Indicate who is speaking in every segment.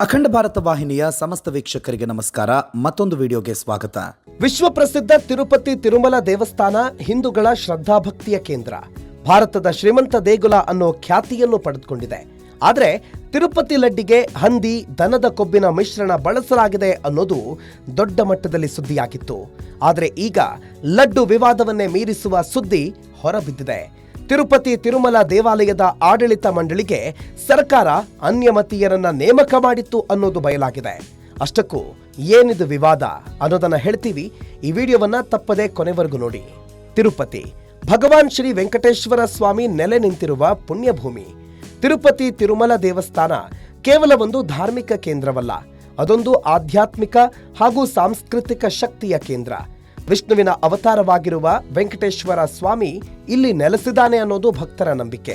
Speaker 1: ಅಖಂಡ ಭಾರತ ವಾಹಿನಿಯ ಸಮಸ್ತ ವೀಕ್ಷಕರಿಗೆ ನಮಸ್ಕಾರ. ಮತ್ತೊಂದು ವಿಡಿಯೋಗೆ ಸ್ವಾಗತ.
Speaker 2: ವಿಶ್ವ ಪ್ರಸಿದ್ಧ ತಿರುಪತಿ ತಿರುಮಲ ದೇವಸ್ಥಾನ ಹಿಂದೂಗಳ ಶ್ರದ್ಧಾಭಕ್ತಿಯ ಕೇಂದ್ರ. ಭಾರತದ ಶ್ರೀಮಂತ ದೇಗುಲ ಅನ್ನೋ ಖ್ಯಾತಿಯನ್ನು ಪಡೆದುಕೊಂಡಿದೆ. ಆದರೆ ತಿರುಪತಿ ಲಡ್ಡಿಗೆ ಹಂದಿ, ದನದ ಕೊಬ್ಬಿನ ಮಿಶ್ರಣ ಬಳಸಲಾಗಿದೆ ಅನ್ನೋದು ದೊಡ್ಡ ಮಟ್ಟದಲ್ಲಿ ಸುದ್ದಿಯಾಗಿತ್ತು. ಆದರೆ ಈಗ ಲಡ್ಡು ವಿವಾದವನ್ನೇ ಮೀರಿಸುವ ಸುದ್ದಿ ಹೊರಬಿದ್ದಿದೆ. ತಿರುಪತಿ ತಿರುಮಲ ದೇವಾಲಯದ ಆಡಳಿತ ಮಂಡಳಿಗೆ ಸರ್ಕಾರ ಅನ್ಯಮತೀಯರನ್ನ ನೇಮಕ ಮಾಡಿತ್ತು ಅನ್ನೋದು ಬಯಲಾಗಿದೆ. ಅಷ್ಟಕ್ಕೂ ಏನಿದು ವಿವಾದ ಅನ್ನೋದನ್ನ ಹೇಳ್ತೀವಿ. ಈ ವಿಡಿಯೋವನ್ನ ತಪ್ಪದೆ ಕೊನೆವರೆಗೂ ನೋಡಿ. ತಿರುಪತಿ, ಭಗವಾನ್ ಶ್ರೀ ವೆಂಕಟೇಶ್ವರ ಸ್ವಾಮಿ ನೆಲೆ ನಿಂತಿರುವ ಪುಣ್ಯಭೂಮಿ. ತಿರುಪತಿ ತಿರುಮಲ ದೇವಸ್ಥಾನ ಕೇವಲ ಒಂದು ಧಾರ್ಮಿಕ ಕೇಂದ್ರವಲ್ಲ, ಅದೊಂದು ಆಧ್ಯಾತ್ಮಿಕ ಹಾಗೂ ಸಾಂಸ್ಕೃತಿಕ ಶಕ್ತಿಯ ಕೇಂದ್ರ. ವಿಷ್ಣುವಿನ ಅವತಾರವಾಗಿರುವ ವೆಂಕಟೇಶ್ವರ ಸ್ವಾಮಿ ಇಲ್ಲಿ ನೆಲೆಸಿದ್ದಾನೆ ಅನ್ನೋದು ಭಕ್ತರ ನಂಬಿಕೆ.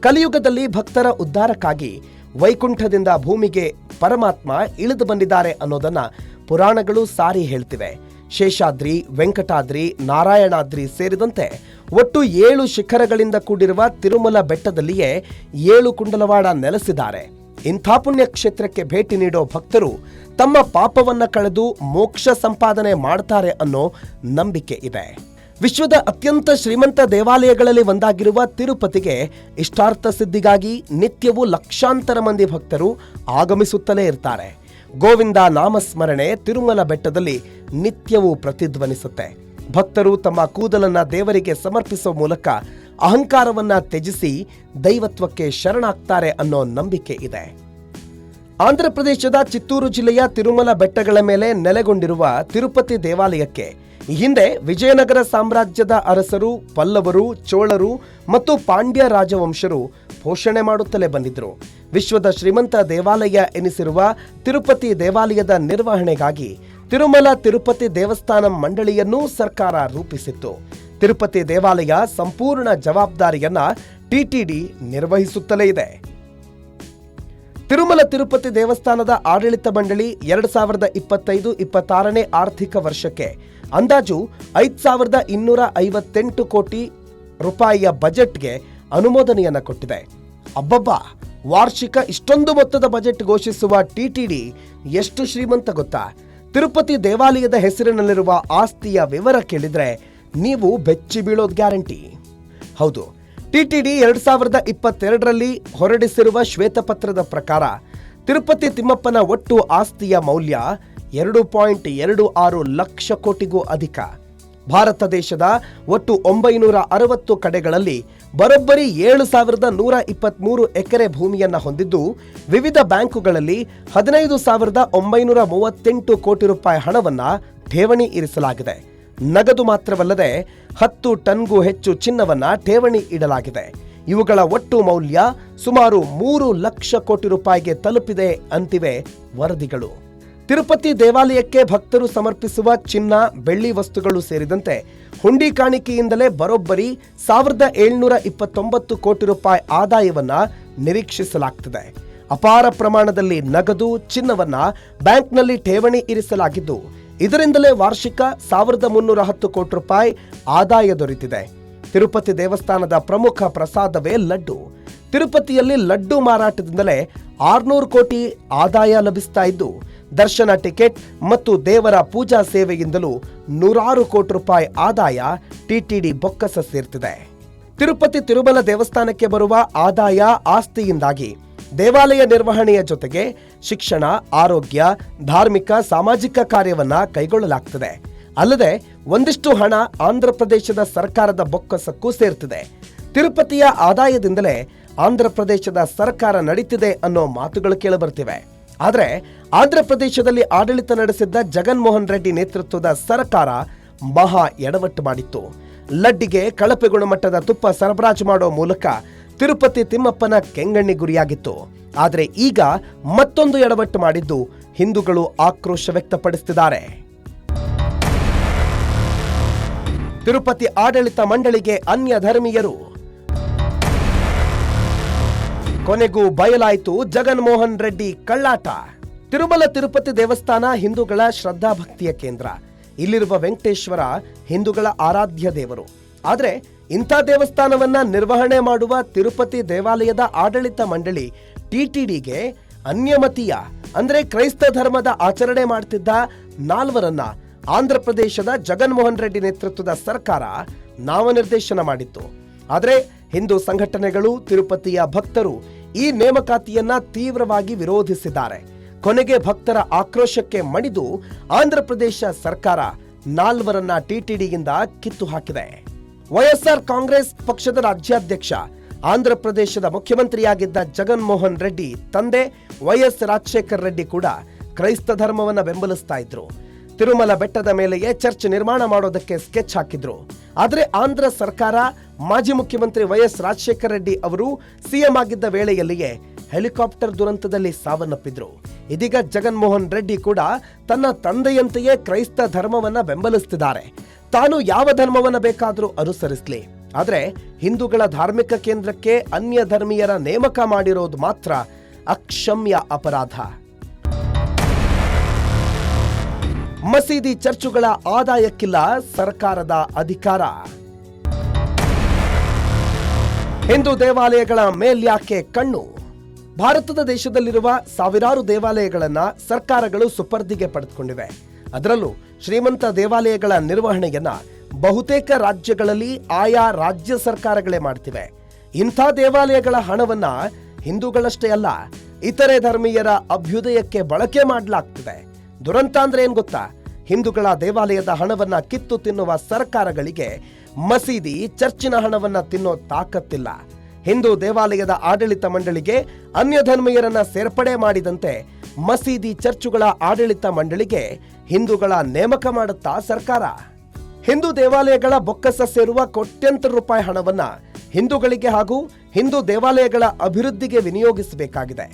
Speaker 2: ಕಲಿಯುಗದಲ್ಲಿ ಭಕ್ತರ ಉದ್ಧಾರಕ್ಕಾಗಿ ವೈಕುಂಠದಿಂದ ಭೂಮಿಗೆ ಪರಮಾತ್ಮ ಇಳಿದು ಬಂದಿದ್ದಾರೆ ಅನ್ನೋದನ್ನ ಪುರಾಣಗಳು ಸಾರಿ ಹೇಳ್ತಿವೆ. ಶೇಷಾದ್ರಿ, ವೆಂಕಟಾದ್ರಿ, ನಾರಾಯಣಾದ್ರಿ ಸೇರಿದಂತೆ ಒಟ್ಟು ಏಳು ಶಿಖರಗಳಿಂದ ಕೂಡಿರುವ ತಿರುಮಲ ಬೆಟ್ಟದಲ್ಲಿಯೇ ಏಳು ಕುಂಡಲವಾಡ ನೆಲೆಸಿದ್ದಾರೆ. ಇಂಥ ಪುಣ್ಯ ಕ್ಷೇತ್ರಕ್ಕೆ ಭೇಟಿ ನೀಡೋ ಭಕ್ತರು ತಮ್ಮ ಪಾಪವನ್ನ ಕಳೆದು ಮೋಕ್ಷ ಸಂಪಾದನೆ ಮಾಡ್ತಾರೆ ಅನ್ನೋ ನಂಬಿಕೆ ಇದೆ. ವಿಶ್ವದ ಅತ್ಯಂತ ಶ್ರೀಮಂತ ದೇವಾಲಯಗಳಲ್ಲಿ ಒಂದಾಗಿರುವ ತಿರುಪತಿಗೆ ಇಷ್ಟಾರ್ಥ ಸಿದ್ಧಿಗಾಗಿ ನಿತ್ಯವೂ ಲಕ್ಷಾಂತರ ಮಂದಿ ಭಕ್ತರು ಆಗಮಿಸುತ್ತಲೇ ಇರ್ತಾರೆ. ಗೋವಿಂದ ನಾಮಸ್ಮರಣೆ ತಿರುಮಲ ಬೆಟ್ಟದಲ್ಲಿ ನಿತ್ಯವೂ ಪ್ರತಿಧ್ವನಿಸುತ್ತೆ. ಭಕ್ತರು ತಮ್ಮ ಕೂದಲನ್ನ ದೇವರಿಗೆ ಸಮರ್ಪಿಸುವ ಮೂಲಕ ಅಹಂಕಾರವನ್ನ ತ್ಯಜಿಸಿ ದೈವತ್ವಕ್ಕೆ ಶರಣಾಗ್ತಾರೆ ಅನ್ನೋ ನಂಬಿಕೆ ಇದೆ. ಆಂಧ್ರಪ್ರದೇಶದ ಚಿತ್ತೂರು ಜಿಲ್ಲೆಯ ತಿರುಮಲ ಬೆಟ್ಟಗಳ ಮೇಲೆ ನೆಲೆಗೊಂಡಿರುವ ತಿರುಪತಿ ದೇವಾಲಯಕ್ಕೆ ಹಿಂದೆ ವಿಜಯನಗರ ಸಾಮ್ರಾಜ್ಯದ ಅರಸರು, ಪಲ್ಲವರು, ಚೋಳರು ಮತ್ತು ಪಾಂಡ್ಯ ರಾಜವಂಶರು ಪೋಷಣೆ ಮಾಡುತ್ತಲೇ ಬಂದಿದ್ದರು. ವಿಶ್ವದ ಶ್ರೀಮಂತ ದೇವಾಲಯ ಎನಿಸಿರುವ ತಿರುಪತಿ ದೇವಾಲಯದ ನಿರ್ವಹಣೆಗಾಗಿ ತಿರುಮಲ ತಿರುಪತಿ ದೇವಸ್ಥಾನ ಮಂಡಳಿಯನ್ನು ಸರ್ಕಾರ ರೂಪಿಸಿತ್ತು. ತಿರುಪತಿ ದೇವಾಲಯ ಸಂಪೂರ್ಣ ಜವಾಬ್ದಾರಿಯನ್ನ ಟಿಟಿಡಿ ನಿರ್ವಹಿಸುತ್ತಲೇ ಇದೆ. ತಿರುಮಲ ತಿರುಪತಿ ದೇವಸ್ಥಾನದ ಆಡಳಿತ ಮಂಡಳಿ ಎರಡ್ ಸಾವಿರದ ಇಪ್ಪತ್ತೈದು ಇಪ್ಪತ್ತಾರನೇ ಆರ್ಥಿಕ ವರ್ಷಕ್ಕೆ ಅಂದಾಜು ಐದ್ ಸಾವಿರದ ಇನ್ನೂರ ಐವತ್ತೆಂಟು ಕೋಟಿ ರೂಪಾಯಿಯ ಬಜೆಟ್ಗೆ ಅನುಮೋದನೆಯನ್ನ ಕೊಟ್ಟಿದೆ. ಅಬ್ಬಬ್ಬ! ವಾರ್ಷಿಕ ಇಷ್ಟೊಂದು ಮೊತ್ತದ ಬಜೆಟ್ ಘೋಷಿಸುವ ಟಿಟಿಡಿ ಎಷ್ಟು ಶ್ರೀಮಂತ ಗೊತ್ತಾ? ತಿರುಪತಿ ದೇವಾಲಯದ ಹೆಸರಿನಲ್ಲಿರುವ ಆಸ್ತಿಯ ವಿವರ ಕೇಳಿದ್ರೆ ನೀವು ಬೆಚ್ಚಿ ಬೀಳೋದು ಗ್ಯಾರಂಟಿ. ಹೌದು, ಟಿ ಟಿ ಡಿ ಎರಡು ಸಾವಿರದ ಇಪ್ಪತ್ತೆರಡರಲ್ಲಿ ಹೊರಡಿಸಿರುವ ಶ್ವೇತಪತ್ರದ ಪ್ರಕಾರ ತಿರುಪತಿ ತಿಮ್ಮಪ್ಪನ ಒಟ್ಟು ಆಸ್ತಿಯ ಮೌಲ್ಯ ಎರಡು ಪಾಯಿಂಟ್ ಎರಡು ಆರು ಲಕ್ಷ ಕೋಟಿಗೂ ಅಧಿಕ. ಭಾರತ ದೇಶದ ಒಟ್ಟು ಒಂಬೈನೂರ ಅರವತ್ತು ಕಡೆಗಳಲ್ಲಿ ಬರೋಬ್ಬರಿ ಏಳು ಸಾವಿರದ ನೂರ ಇಪ್ಪತ್ಮೂರು ಎಕರೆ ಭೂಮಿಯನ್ನು ಹೊಂದಿದ್ದು, ವಿವಿಧ ಬ್ಯಾಂಕುಗಳಲ್ಲಿ ಹದಿನೈದು ಸಾವಿರದ ಒಂಬೈನೂರ ಮೂವತ್ತೆಂಟು ಕೋಟಿ ರೂಪಾಯಿ ಹಣವನ್ನು ಠೇವಣಿ ಇರಿಸಲಾಗಿದೆ. ನಗದು ಮಾತ್ರವಲ್ಲದೆ ಹತ್ತು ಟನ್ಗೂ ಹೆಚ್ಚು ಚಿನ್ನವನ್ನ ಠೇವಣಿ ಇಡಲಾಗಿದೆ. ಇವುಗಳ ಒಟ್ಟು ಮೌಲ್ಯ ಸುಮಾರು ಮೂರು ಲಕ್ಷ ಕೋಟಿ ರೂಪಾಯಿಗೆ ತಲುಪಿದೆ ಅಂತಿವೆ ವರದಿಗಳು. ತಿರುಪತಿ ದೇವಾಲಯಕ್ಕೆ ಭಕ್ತರು ಸಮರ್ಪಿಸುವ ಚಿನ್ನ, ಬೆಳ್ಳಿ ವಸ್ತುಗಳು ಸೇರಿದಂತೆ ಹುಂಡಿ ಕಾಣಿಕೆಯಿಂದಲೇ ಬರೋಬ್ಬರಿ ಸಾವಿರದ ಏಳ್ನೂರ ಇಪ್ಪತ್ತೊಂಬತ್ತು ಕೋಟಿ ರೂಪಾಯಿ ಆದಾಯವನ್ನ ನಿರೀಕ್ಷಿಸಲಾಗ್ತಿದೆ. ಅಪಾರ ಪ್ರಮಾಣದಲ್ಲಿ ನಗದು ಚಿನ್ನವನ್ನ ಬ್ಯಾಂಕ್ನಲ್ಲಿ ಠೇವಣಿ ಇರಿಸಲಾಗಿದ್ದು ಇದರಿಂದಲೇ ವಾರ್ಷಿಕ ಸಾವಿರದ ಮುನ್ನೂರ ಹತ್ತು ಕೋಟಿ ರೂಪಾಯಿ ಆದಾಯ ದೊರೆತಿದೆ. ತಿರುಪತಿ ದೇವಸ್ಥಾನದ ಪ್ರಮುಖ ಪ್ರಸಾದವೇ ಲಡ್ಡು. ತಿರುಪತಿಯಲ್ಲಿ ಲಡ್ಡು ಮಾರಾಟದಿಂದಲೇ ಆರ್ನೂರು ಕೋಟಿ ಆದಾಯ ಲಭಿಸ್ತಾ ಇದ್ದು, ದರ್ಶನ ಟಿಕೆಟ್ ಮತ್ತು ದೇವರ ಪೂಜಾ ಸೇವೆಯಿಂದಲೂ ನೂರಾರು ಕೋಟಿ ರೂಪಾಯಿ ಆದಾಯ ಟಿಟಿಡಿ ಬೊಕ್ಕಸ ಸೇರ್ತಿದೆ. ತಿರುಪತಿ ತಿರುಮಲ ದೇವಸ್ಥಾನಕ್ಕೆ ಬರುವ ಆದಾಯ ಆಸ್ತಿಯಿಂದಾಗಿ ದೇವಾಲಯ ನಿರ್ವಹಣೆಯ ಜೊತೆಗೆ ಶಿಕ್ಷಣ, ಆರೋಗ್ಯ, ಧಾರ್ಮಿಕ, ಸಾಮಾಜಿಕ ಕಾರ್ಯವನ್ನು ಕೈಗೊಳ್ಳಲಾಗ್ತದೆ. ಅಲ್ಲದೆ ಒಂದಿಷ್ಟು ಹಣ ಆಂಧ್ರ ಪ್ರದೇಶದ ಸರ್ಕಾರದ ಬೊಕ್ಕಸಕ್ಕೂ ಸೇರ್ತಿದೆ. ತಿರುಪತಿಯ ಆದಾಯದಿಂದಲೇ ಆಂಧ್ರಪ್ರದೇಶದ ಸರ್ಕಾರ ನಡೀತಿದೆ ಅನ್ನೋ ಮಾತುಗಳು ಕೇಳಿಬರ್ತಿವೆ. ಆದರೆ ಆಂಧ್ರ ಪ್ರದೇಶದಲ್ಲಿ ಆಡಳಿತ ನಡೆಸಿದ್ದ ಜಗನ್ಮೋಹನ್ ರೆಡ್ಡಿ ನೇತೃತ್ವದ ಸರ್ಕಾರ ಮಹಾ ಎಡವಟ್ಟು ಮಾಡಿತ್ತು. ಲಡ್ಡಿಗೆ ಕಳಪೆ ಗುಣಮಟ್ಟದ ತುಪ್ಪ ಸರಬರಾಜು ಮಾಡೋ ಮೂಲಕ ತಿರುಪತಿ ತಿಮ್ಮಪ್ಪನ ಕೆಂಗಣ್ಣಿ ಗುರಿಯಾಗಿತ್ತು. ಆದರೆ ಈಗ ಮತ್ತೊಂದು ಎಡವಟ್ಟು ಮಾಡಿದ್ದು ಹಿಂದೂಗಳು ಆಕ್ರೋಶ ವ್ಯಕ್ತಪಡಿಸುತ್ತಿದ್ದಾರೆ ತಿರುಪತಿ ಆಡಳಿತ ಮಂಡಳಿಗೆ ಅನ್ಯ ಧರ್ಮೀಯರು. ಕೊನೆಗೂ ಬಯಲಾಯಿತು ಜಗನ್ಮೋಹನ್ ರೆಡ್ಡಿ ಕಳ್ಳಾಟ. ತಿರುಮಲ ತಿರುಪತಿ ದೇವಸ್ಥಾನ ಹಿಂದೂಗಳ ಶ್ರದ್ಧಾಭಕ್ತಿಯ ಕೇಂದ್ರ. ಇಲ್ಲಿರುವ ವೆಂಕಟೇಶ್ವರ ಹಿಂದೂಗಳ ಆರಾಧ್ಯ ದೇವರು. ಆದರೆ ಇಂಥ ದೇವಸ್ಥಾನವನ್ನ ನಿರ್ವಹಣೆ ಮಾಡುವ ತಿರುಪತಿ ದೇವಾಲಯದ ಆಡಳಿತ ಮಂಡಳಿ ಟಿಟಿಡಿಗೆ ಅನ್ಯಮತೀಯ, ಅಂದ್ರೆ ಕ್ರೈಸ್ತ ಧರ್ಮದ ಆಚರಣೆ ಮಾಡ್ತಿದ್ದ ನಾಲ್ವರನ್ನ ಆಂಧ್ರ ಪ್ರದೇಶದ ಜಗನ್ಮೋಹನ್ ರೆಡ್ಡಿ ನೇತೃತ್ವದ ಸರ್ಕಾರ ನಾಮನಿರ್ದೇಶನ ಮಾಡಿತ್ತು. ಆದರೆ ಹಿಂದೂ ಸಂಘಟನೆಗಳು, ತಿರುಪತಿಯ ಭಕ್ತರು ಈ ನೇಮಕಾತಿಯನ್ನ ತೀವ್ರವಾಗಿ ವಿರೋಧಿಸಿದ್ದಾರೆ. ಕೊನೆಗೆ ಭಕ್ತರ ಆಕ್ರೋಶಕ್ಕೆ ಮಣಿದು ಆಂಧ್ರ ಪ್ರದೇಶ ಸರ್ಕಾರ ನಾಲ್ವರನ್ನ ಟಿಟಿಡಿಯಿಂದ ಕಿತ್ತು ಹಾಕಿದೆ. ವೈಎಸ್ಆರ್ ಕಾಂಗ್ರೆಸ್ ಪಕ್ಷದ ರಾಜ್ಯಾಧ್ಯಕ್ಷ ಆಂಧ್ರ ಪ್ರದೇಶದ ಮುಖ್ಯಮಂತ್ರಿಯಾಗಿದ್ದ ಜಗನ್ಮೋಹನ್ ರೆಡ್ಡಿ ತಂದೆ ವೈಎಸ್ ರಾಜಶೇಖರ್ ರೆಡ್ಡಿ ಕೂಡ ಕ್ರೈಸ್ತ ಧರ್ಮವನ್ನು ಬೆಂಬಲಿಸ್ತಾ ಇದ್ರು. ತಿರುಮಲ ಬೆಟ್ಟದ ಮೇಲೆಯೇ ಚರ್ಚ್ ನಿರ್ಮಾಣ ಮಾಡೋದಕ್ಕೆ ಸ್ಕೆಚ್ ಹಾಕಿದ್ರು. ಆದರೆ ಆಂಧ್ರ ಸರ್ಕಾರ ಮಾಜಿ ಮುಖ್ಯಮಂತ್ರಿ ವೈಎಸ್ ರಾಜಶೇಖರ ರೆಡ್ಡಿ ಅವರು ಸಿಎಂ ಆಗಿದ್ದ ವೇಳೆಯಲ್ಲಿಯೇ ಹೆಲಿಕಾಪ್ಟರ್ ದುರಂತದಲ್ಲಿ ಸಾವನ್ನಪ್ಪಿದ್ರು. ಇದೀಗ ಜಗನ್ಮೋಹನ್ ರೆಡ್ಡಿ ಕೂಡ ತನ್ನ ತಂದೆಯಂತೆಯೇ ಕ್ರೈಸ್ತ ಧರ್ಮವನ್ನ ಬೆಂಬಲಿಸ್ತಿದ್ದಾರೆ. ತಾನು ಯಾವ ಧರ್ಮವನ್ನ ಬೇಕಾದರೂ ಅನುಸರಿಸಲಿ. ಆದ್ರೆ ಹಿಂದೂಗಳ ಧಾರ್ಮಿಕ ಕೇಂದ್ರಕ್ಕೆ ಅನ್ಯ ಧರ್ಮೀಯರ ನೇಮಕ ಮಾಡಿರೋದು ಮಾತ್ರ ಅಕ್ಷಮ್ಯ ಅಪರಾಧ. ಮಸೀದಿ ಚರ್ಚುಗಳ ಆದಾಯಕ್ಕಿಲ್ಲ ಸರ್ಕಾರದ ಅಧಿಕಾರ. ಹಿಂದೂ ದೇವಾಲಯಗಳ ಮೇಲ್ಯಾಕೆ ಕಣ್ಣು? ಭಾರತದ ದೇಶದಲ್ಲಿರುವ ಸಾವಿರಾರು ದೇವಾಲಯಗಳನ್ನ ಸರ್ಕಾರಗಳು ಸುಪರ್ದಿಗೆ ಪಡೆದುಕೊಂಡಿವೆ. ಅದರಲ್ಲೂ ಶ್ರೀಮಂತ ದೇವಾಲಯಗಳ ನಿರ್ವಹಣೆಯನ್ನ ಬಹುತೇಕ ರಾಜ್ಯಗಳಲ್ಲಿ ಆಯಾ ರಾಜ್ಯ ಸರ್ಕಾರಗಳೇ ಮಾಡ್ತಿವೆ. ಇಂಥ ದೇವಾಲಯಗಳ ಹಣವನ್ನ ಹಿಂದೂಗಳಷ್ಟೇ ಅಲ್ಲ, ಇತರೆ ಧರ್ಮೀಯರ ಅಭ್ಯುದಯಕ್ಕೆ ಬಳಕೆ ಮಾಡಲಾಗ್ತಿದೆ. ದುರಂತ ಅಂದ್ರೆ ಏನ್ ಗೊತ್ತಾ? ಹಿಂದೂಗಳ ದೇವಾಲಯದ ಹಣವನ್ನ ಕಿತ್ತು ತಿನ್ನುವ ಸರ್ಕಾರಗಳಿಗೆ ಮಸೀದಿ ಚರ್ಚಿನ ಹಣವನ್ನ ತಿನ್ನೋ ತಾಕತ್ತಿಲ್ಲ. ಹಿಂದೂ ದೇವಾಲಯದ ಆಡಳಿತ ಮಂಡಳಿಗೆ ಅನ್ಯ ಧರ್ಮೀಯರನ್ನ ಸೇರ್ಪಡೆ ಮಾಡಿದಂತೆ ಮಸೀದಿ ಚರ್ಚುಗಳ ಆಡಳಿತ ಮಂಡಳಿಗೆ ಹಿಂದೂಗಳ ನೇಮಕ ಮಾಡುತ್ತಾ ಸರ್ಕಾರ? ಹಿಂದೂ ದೇವಾಲಯಗಳ ಬೊಕ್ಕಸ ಸೇರುವ ಕೋಟ್ಯಂತರ ರೂಪಾಯಿ ಹಣವನ್ನ ಹಿಂದೂಗಳಿಗೆ ಹಾಗೂ ಹಿಂದೂ ದೇವಾಲಯಗಳ ಅಭಿವೃದ್ಧಿಗೆ ವಿನಿಯೋಗಿಸಬೇಕಾಗಿದೆ.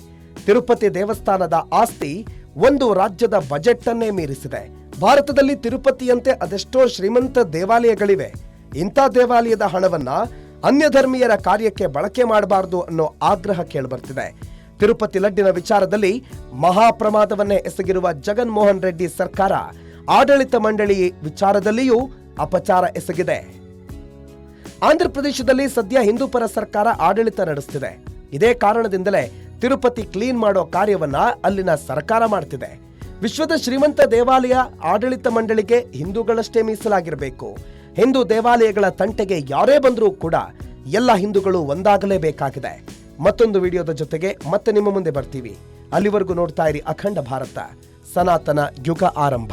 Speaker 2: ತಿರುಪತಿ ದೇವಸ್ಥಾನದ ಆಸ್ತಿ ಒಂದು ರಾಜ್ಯದ ಬಜೆಟ್ ಅನ್ನೇ ಮೀರಿಸಿದೆ. ಭಾರತದಲ್ಲಿ ತಿರುಪತಿಯಂತೆ ಅದೆಷ್ಟೋ ಶ್ರೀಮಂತ ದೇವಾಲಯಗಳಿವೆ. ಇಂಥ ದೇವಾಲಯದ ಹಣವನ್ನ ಅನ್ಯ ಧರ್ಮೀಯರ ಕಾರ್ಯಕ್ಕೆ ಬಳಕೆ ಮಾಡಬಾರದು ಅನ್ನೋ ಆಗ್ರಹ ಕೇಳಿಬರ್ತಿದೆ. ತಿರುಪತಿ ಲಡ್ಡಿನ ವಿಚಾರದಲ್ಲಿ ಮಹಾಪ್ರಮಾದವನ್ನೇ ಎಸಗಿರುವ ಜಗನ್ಮೋಹನ್ ರೆಡ್ಡಿ ಸರ್ಕಾರ ಆಡಳಿತ ಮಂಡಳಿ ವಿಚಾರದಲ್ಲಿಯೂ ಅಪಚಾರ ಎಸಗಿದೆ. ಆಂಧ್ರ ಪ್ರದೇಶದಲ್ಲಿ ಸದ್ಯ ಹಿಂದೂ ಪರ ಸರ್ಕಾರ ಆಡಳಿತ ನಡೆಸುತ್ತಿದೆ ಇದೇ ಕಾರಣದಿಂದಲೇ ತಿರುಪತಿ ಕ್ಲೀನ್ ಮಾಡೋ ಕಾರ್ಯವನ್ನ ಅಲ್ಲಿನ ಸರ್ಕಾರ ಮಾಡ್ತಿದೆ. ವಿಶ್ವದ ಶ್ರೀಮಂತ ದೇವಾಲಯ ಆಡಳಿತ ಮಂಡಳಿಗೆ ಹಿಂದೂಗಳಷ್ಟೇ ಮೀಸಲಾಗಿರಬೇಕು. ಹಿಂದೂ ದೇವಾಲಯಗಳ ತಂಟೆಗೆ ಯಾರೇ ಬಂದರೂ ಕೂಡ ಎಲ್ಲ ಹಿಂದೂಗಳು ಒಂದಾಗಲೇಬೇಕಾಗಿದೆ. ಮತ್ತೊಂದು ವಿಡಿಯೋದ ಜೊತೆಗೆ ಮತ್ತೆ ನಿಮ್ಮ ಮುಂದೆ ಬರ್ತೀವಿ. ಅಲ್ಲಿವರೆಗೂ ನೋಡ್ತಾ ಇರಿ ಅಖಂಡ ಭಾರತ. ಸನಾತನ ಯುಗ ಆರಂಭ.